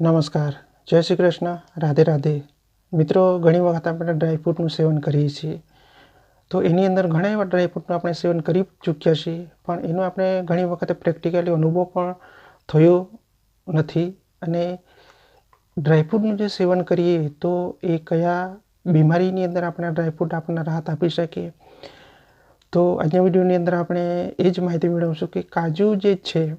નમસ્કાર. જય શ્રી કૃષ્ણ. રાધે રાધે. મિત્રો, ઘણી વખત આપણે ડ્રાયફ્રૂટનું સેવન કરીએ છીએ. તો એની અંદર ઘણા એવા ડ્રાયફ્રૂટનું આપણે સેવન કરી ચૂક્યા છીએ, પણ એનો આપણે ઘણી વખતે પ્રેક્ટિકલી અનુભવ પણ થયો નથી. અને ડ્રાયફ્રૂટનું જે સેવન કરીએ, તો એ કયા બીમારીની અંદર આપણે ડ્રાયફ્રૂટ આપણને રાહત આપી શકે તો આજના વિડીયોની અંદર આપણે એ જ માહિતી મેળવશું કે કાજુ જે છે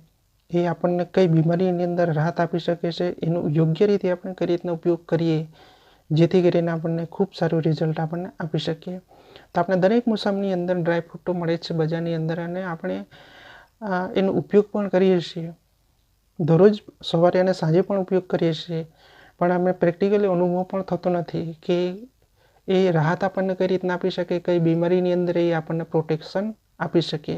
એ આપણને કઈ બીમારીની અંદર રાહત આપી શકે છે, એનો યોગ્ય રીતે આપણે કઈ રીતના ઉપયોગ કરીએ, જેથી કરીને આપણને ખૂબ સારું રિઝલ્ટ આપણને આપી શકીએ. તો આપણે દરેક મોસમની અંદર ડ્રાય ફ્રૂટ તો મળે જ છે બજારની અંદર અને આપણે એનો ઉપયોગ પણ કરીએ છીએ. દરરોજ સવારે અને સાંજે પણ ઉપયોગ કરીએ છીએ. પણ આપણે પ્રેક્ટિકલી અનુભવ પણ થતો નથી કે એ રાહત આપણને કઈ રીતના આપી શકે, કઈ બીમારીની અંદર એ આપણને પ્રોટેક્શન આપી શકે.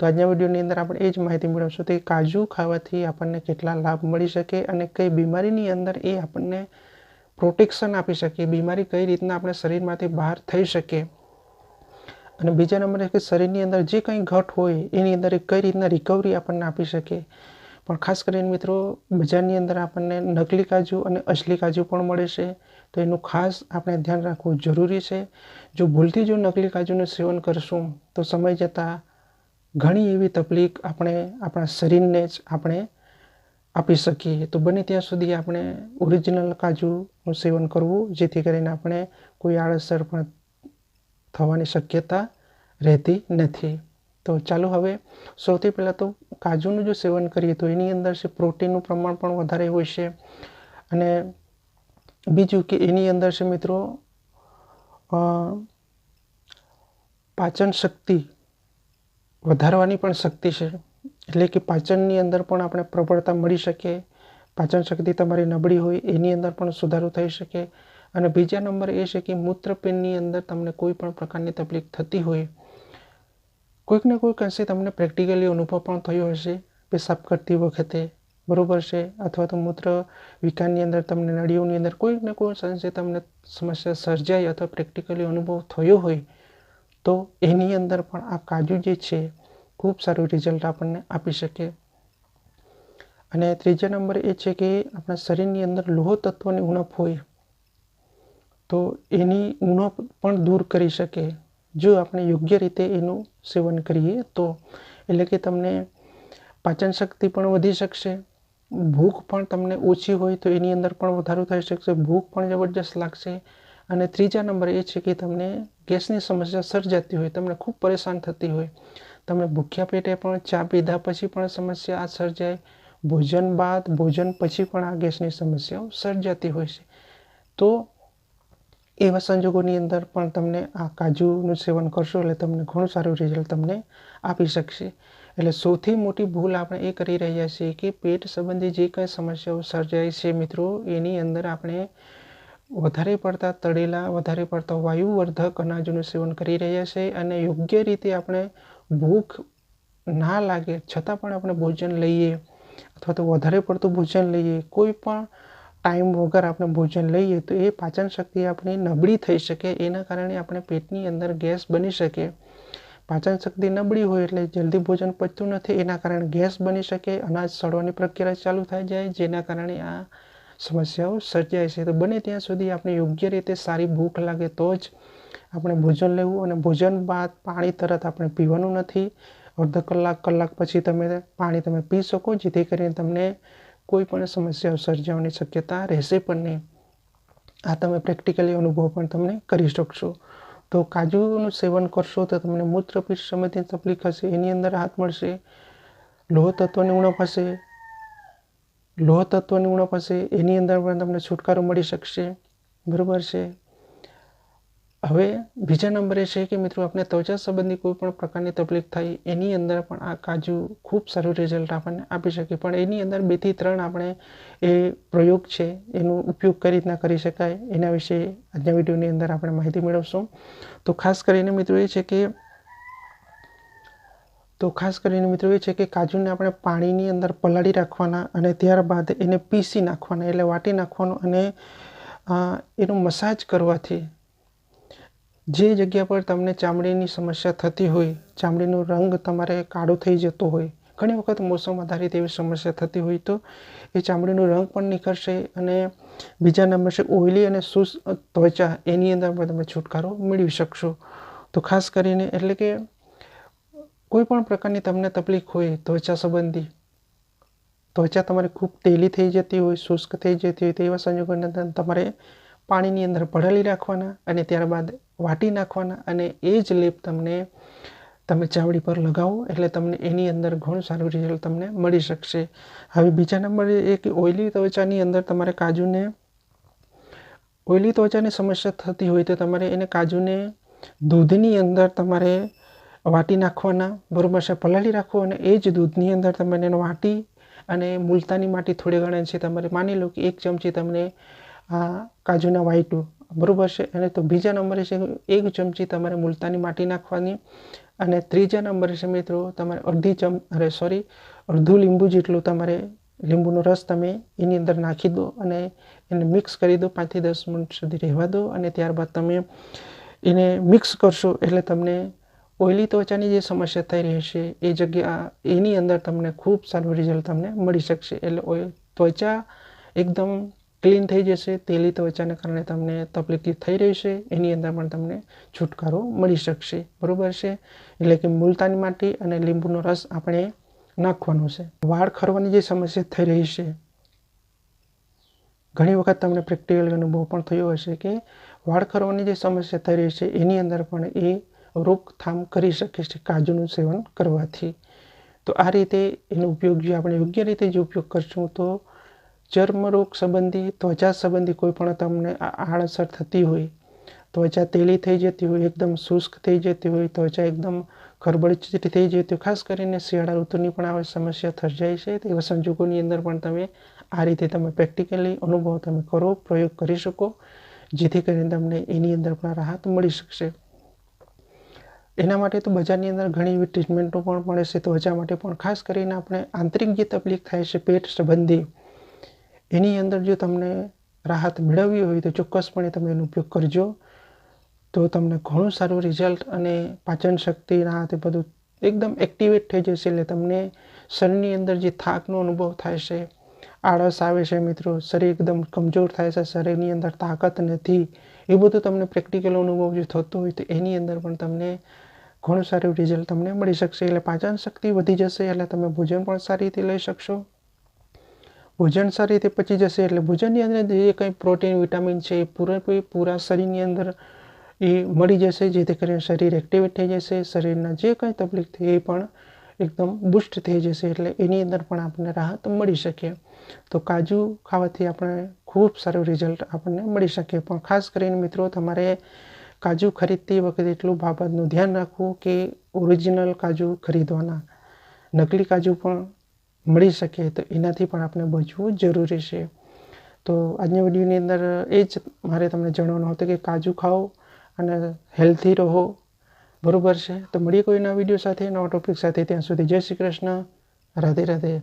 તો આજના વિડીયોની અંદર આપણે એ જ માહિતી મેળવશું કે કાજુ ખાવાથી આપણને કેટલા લાભ મળી શકે અને કઈ બીમારીની અંદર એ આપણને પ્રોટેક્શન આપી શકે, બીમારી કઈ રીતના આપણે શરીરમાંથી બહાર થઈ શકે. અને બીજા નંબરે કે શરીરની અંદર જે કંઈ ઘટ હોય, એની અંદર કઈ રીતના રિકવરી આપણને આપી શકે. પણ ખાસ કરીને મિત્રો, બજારની અંદર આપણને નકલી કાજુ અને અસલી કાજુ પણ મળે છે. તો એનું ખાસ આપણે ધ્યાન રાખવું જરૂરી છે. જો ભૂલથી જો નકલી કાજુનું સેવન કરશું, તો સમય જતાં ઘણી એવી તકલીફ આપણે આપણા શરીરને જ આપણે આપી શકીએ. તો બને ત્યાં સુધી આપણે ઓરિજિનલ કાજુનું સેવન કરવું, જેથી કરીને આપણે કોઈ આડઅસર પણ થવાની શક્યતા રહેતી નથી. તો ચાલો હવે સૌથી પહેલાં તો કાજુનું જો સેવન કરીએ, તો એની અંદર છે પ્રોટીનનું પ્રમાણ પણ વધારે હોય છે. અને બીજું કે એની અંદર છે મિત્રો પાચન શક્તિ વધારવાની પણ શક્તિ છે. એટલે કે પાચનની અંદર પણ આપણે પ્રબળતા મળી શકે. પાચન શક્તિ તમારી નબળી હોય એની અંદર પણ સુધારો થઈ શકે. અને બીજા નંબર એ છે કે મૂત્રપિંડની અંદર તમને કોઈ પણ પ્રકારની તકલીફ થતી હોય કોઈકને કોઈક અંશે તમને પ્રેક્ટિકલી અનુભવ પણ થયો હશે પેશાબ કરતી વખતે. બરોબર છે? અથવા તો મૂત્ર વિકારની અંદર તમને નળીઓની અંદર કોઈક ને કોઈ અંશે તમને સમસ્યા સર્જાય અથવા પ્રેક્ટિકલી અનુભવ થયો હોય તો એની અંદર પણ આ કાજુ જે છે, ખૂબ સારું રિઝલ્ટ આપણને આપી શકે. અને ત્રીજા નંબર એ છે કે આપણા શરીરની અંદર લોહ તત્વની ઉણપ હોય, તો એની ઉણપ પણ દૂર કરી શકે. જો આપણે યોગ્ય રીતે એનું સેવન કરીએ, તો એટલે કે તમને પાચન શક્તિ પણ વધી શકશે, ભૂખ પણ તમને ઓછી હોય તો એની અંદર પણ વધારો થઈ શકશે, ભૂખ પણ જબરજસ્ત લાગશે અને ત્રીજા નંબર એ છે કે તમને ગેસની સમસ્યા સર્જાતી હોય, તમને ખૂબ પરેશાન થતી હોય, તમને ભૂખ્યા પેટે પણ ચા પીધા પછી પણ સમસ્યા આ સર્જાય, ભોજન બાદ, ભોજન પછી પણ આ ગેસની સમસ્યાઓ સર્જાતી હોય છે. તો એવા સંજોગોની અંદર પણ તમને આ કાજુનું સેવન કરશો એટલે તમને ઘણું સારું રિઝલ્ટ તમને આપી શકશે. એટલે સૌથી મોટી ભૂલ આપણે એ કરી રહ્યા છીએ કે પેટ સંબંધી જે કંઈ સમસ્યાઓ સર્જાય છે મિત્રો, એની અંદર આપણે વધારે પડતા તળેલા, વધારે પડતા વાયુવર્ધક અનાજનું સેવન કરી રહ્યા છે અને યોગ્ય રીતે આપણે ભૂખ ના લાગે, છતાં પણ આપણે ભોજન લઈએ અથવા તો વધારે પડતું ભોજન લઈએ, કોઈ પણ ટાઈમ વગર આપણે ભોજન લઈએ, તો એ પાચન શક્તિ આપણી નબળી થઈ શકે, એના કારણે આપણે પેટની અંદર ગેસ બની શકે. પાચન શક્તિ નબળી હોય એટલે જલ્દી ભોજન પચતું નથી, એના કારણે ગેસ બની શકે, અનાજ સડવાની પ્રક્રિયા ચાલુ થઈ જાય, જેના કારણે આ સમસ્યાઓ સર્જાય છે. તો બને ત્યાં સુધી આપણે યોગ્ય રીતે સારી ભૂખ લાગે તો જ આપણે ભોજન લેવું અને ભોજન બાદ પાણી તરત આપણે પીવાનું નથી. અડધો કલાક કલાક પછી તમે પાણી તમે પી શકો, જેથી કરીને તમને કોઈ પણ સમસ્યાઓ સર્જાવાની શક્યતા રહેશે પણ નહીં. આ તમે પ્રેક્ટિકલી અનુભવ પણ તમને કરી શકશો. તો કાજુનું સેવન કરશો તો તમને મૂત્રપીઠ સમયથી તકલીફ હશે, એની અંદર હાથ મળશે લોહ તત્વની ઉણપ હશે લોહ તત્વની ઉણપ હશે, એની અંદર પણ તમને છુટકારો મળી શકશે. બરાબર છે? હવે બીજા નંબરે છે કે મિત્રો આપણે ત્વચા સંબંધી કોઈ પણ પ્રકારની તકલીફ થાય, એની અંદર પણ આ કાજુ ખૂબ સારું રિઝલ્ટ આપણને આપી શકે. પણ એની અંદર બેથી ત્રણ આપણે એ પ્રયોગ છે, એનો ઉપયોગ કઈ રીતના કરી શકાય, એના વિશે આજના વિડીયોની અંદર આપણે માહિતી મેળવશું. તો ખાસ કરીને મિત્રો એ છે કે તો ખાસ કરીને મિત્રો એ છે કે કાજુને આપણે પાણીની અંદર પલાળી રાખવાના અને ત્યારબાદ એને પીસી નાખવાના, એટલે વાટી નાખવાનું અને એનો મસાજ કરવાથી જે જગ્યા પર તમને ચામડીની સમસ્યા થતી હોય, ચામડીનો રંગ તમારે કાળો થઈ જતો હોય, ઘણી વખત મોસમ આધારિત એવી સમસ્યા થતી હોય તો એ ચામડીનો રંગ પણ નીકળશે અને બીજા નંબર છે ઓઇલી અને શુષ્ક ત્વચા, એની અંદર પણ તમે છુટકારો મેળવી શકશો. તો ખાસ કરીને એટલે કે કોઈ પણ પ્રકારની તમને તકલીફ હોય, ત્વચા સંબંધી, ત્વચા તમારી ખૂબ તેલી થઈ જતી હોય, શુષ્ક થઈ જતી હોય, તેવા સંજોગોને તમારે પાણીની અંદર પડાલી રાખવાના અને ત્યારબાદ વાટી નાખવાના અને એ જ લેપ તમને તમે ચાવડી પર લગાવો એટલે તમને એની અંદર ઘણું સારું રિઝલ્ટ તમને મળી શકશે. હવે બીજા નંબરે એક ઓઇલી ત્વચાની અંદર તમારે કાજુને ઓઇલી ત્વચાની સમસ્યા થતી હોય તો તમારે એને કાજુને દૂધની અંદર તમારે વાટી નાખવાના, બરાબર છે, પલાળી રાખો અને એ જ દૂધની અંદર તમે એને વાટી અને મુલતાની માટી થોડી ઘણી છે, તમારે માની લો કે એક ચમચી તમને આ કાજુના વાઈટું બરાબર છે, અને તો બીજા નંબરે છે એક ચમચી તમારે મુલતાની માટી નાખવાની અને ત્રીજા નંબરે છે મિત્રો તમારે અડધી ચમ, અરે સોરી અડધું લીંબુ જેટલું તમારે લીંબુનો રસ તમે એની અંદર નાખી દો અને એને મિક્સ કરી દો પાંચથી દસ મિનિટ સુધી રહેવા દો અને ત્યારબાદ તમે એને મિક્સ કરશો એટલે તમને ઓઇલી ત્વચાની જે સમસ્યા થઈ રહી છે, એ જગ્યા, એની અંદર તમને ખૂબ સારું રિઝલ્ટ તમને મળી શકશે. એટલે ત્વચા એકદમ ક્લીન થઈ જશે, તેલી ત્વચાને કારણે તમને તકલીફ થઈ રહી છે, એની અંદર પણ તમને છુટકારો મળી શકશે. બરાબર છે? એટલે કે મુલતાની માટી અને લીંબુનો રસ આપણે નાખવાનો છે. વાળ ખરવાની જે સમસ્યા થઈ રહી છે, ઘણી વખત તમને પ્રેક્ટિકલ અનુભવ પણ થયો હશે કે વાળ ખરવાની જે સમસ્યા થઈ રહી છે, એની અંદર પણ એ રોકથામ કરી શકે છે કાજુનું સેવન કરવાથી. તો આ રીતે એનો ઉપયોગ જો આપણે યોગ્ય રીતે જો ઉપયોગ કરશું તો ચર્મરોગ સંબંધી, ત્વચા સંબંધી કોઈ પણ તમને આડઅસર થતી હોય, ત્વચા તેલી થઈ જતી હોય, એકદમ શુષ્ક થઈ જતી હોય, ત્વચા એકદમ ખરબડચીટી થઈ જતી હોય, ખાસ કરીને શિયાળા ઋતુની પણ આવી સમસ્યા સર્જાય છે. તેવા સંજોગોની અંદર પણ તમે આ રીતે તમે પ્રેક્ટિકલી અનુભવ તમે કરો, પ્રયોગ કરી શકો, જેથી કરીને તમને એની અંદર પણ રાહત મળી શકશે. એના માટે તો બજારની અંદર ઘણી એવી ટ્રીટમેન્ટો પણ મળે છે. ત્વચા માટે પણ ખાસ કરીને આપણે આંતરિક જે તકલીફ થાય છે પેટ સંબંધી, એની અંદર જો તમને રાહત મેળવવી હોય તો ચોક્કસપણે તમે એનો ઉપયોગ કરજો. તો તમને ઘણું સારું રિઝલ્ટ અને પાચન રાહત એ બધું એકદમ એક્ટિવેટ થઈ જશે એટલે તમને શરીરની અંદર જે થાકનો અનુભવ થાય છે, આળસ આવે છે મિત્રો, શરીર એકદમ કમજોર થાય છે, શરીરની અંદર તાકાત નથી, એ બધું તમને પ્રેક્ટિકલ અનુભવ જે થતો હોય તો એની અંદર પણ તમને ઘણું સારું રિઝલ્ટ તમને મળી શકશે, એટલે પાચન શક્તિ વધી જશે, એટલે તમે ભોજન પણ સારી રીતે લઈ શકશો. ભોજન સારી રીતે પચી જશે, એટલે ભોજનની અંદર જે કંઈ પ્રોટીન વિટામિન છે, એ પૂરેપૂરી પૂરા શરીરની અંદર એ મળી જશે, જેથી કરીને શરીર એક્ટિવેટ થઈ જશે, શરીરના જે કંઈ તકલીફ થઈ એ પણ એકદમ બુસ્ટ થઈ જશે, એટલે એની અંદર પણ આપણને રાહત મળી શકે. તો કાજુ ખાવાથી આપણે ખૂબ સારું રિઝલ્ટ આપણને મળી શકે. પણ ખાસ કરીને મિત્રો, તમારે કાજુ ખરીદતી વખતે એટલું બાબતનું ધ્યાન રાખવું કે ઓરિજિનલ કાજુ ખરીદવાના. નકલી કાજુ પણ મળી શકે તો એનાથી પણ આપણે બચવું જરૂરી છે. તો આજની વિડીયોની અંદર એ જ મારે તમને જણાવવાનું હતું કે કાજુ ખાઓ અને હેલ્ધી રહો. બરાબર છે? તો મળીએ કોઈ નવા વીડિયો સાથે, નવા ટોપિક સાથે. ત્યાં સુધી જય શ્રી કૃષ્ણ. રાધે રાધે.